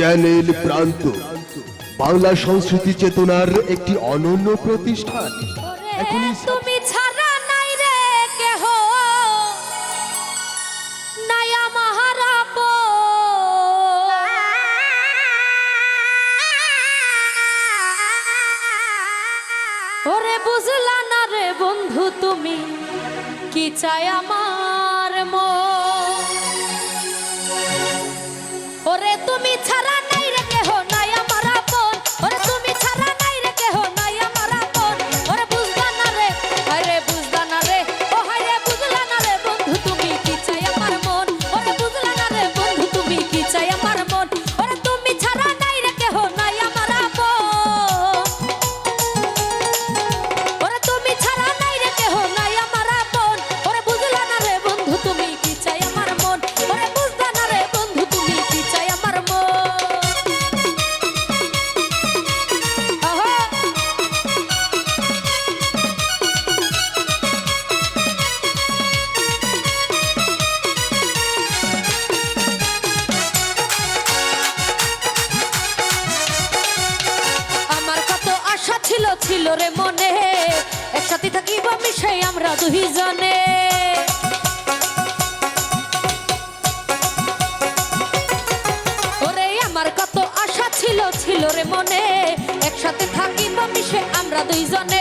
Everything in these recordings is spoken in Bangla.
চ্যানেল প্রান্ত। বাংলা সংস্কৃতি চেতনার একটি অনন্য প্রতিষ্ঠান। তুমি ছাড়া নাই রে কেহ। ওরে বুঝলা না রে বন্ধু তুমি কি চাই আমার মো ওরে তুমি ছিল রে মনে, একসাথে থাকিব মিশাই আমরা ওরে আমার কত আশা ছিল ছিল রে মনে, একসাথে থাকিব মিশে আমরা দুইজনে।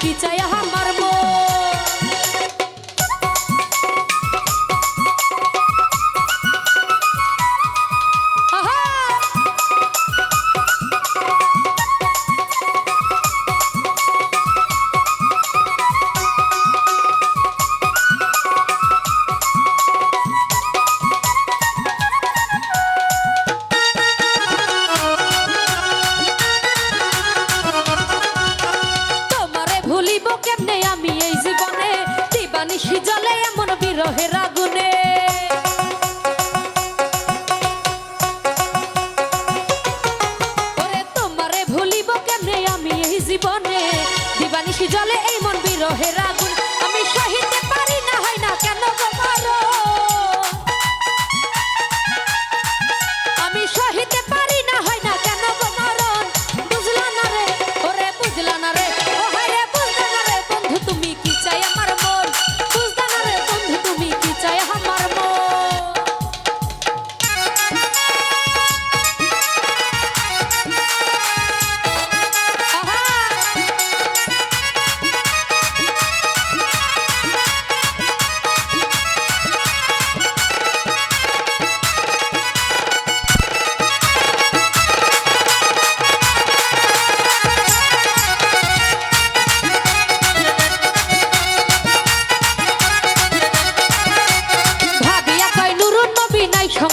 কি চাই আমার দিব কেমনে আমি এই জীবনে? দিবানি জলে এমন বিরহেরা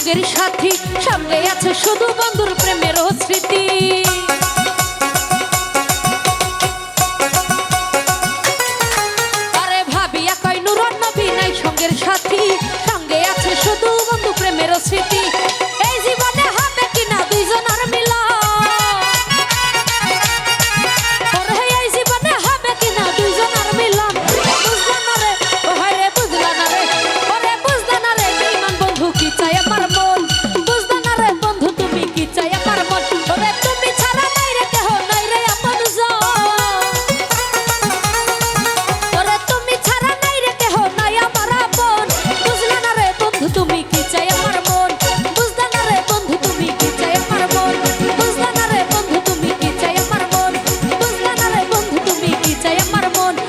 যুগের সাথী সামনে আছে শুধু বন্ধুর প্রেমের স্মৃতি। যায় আমার মন।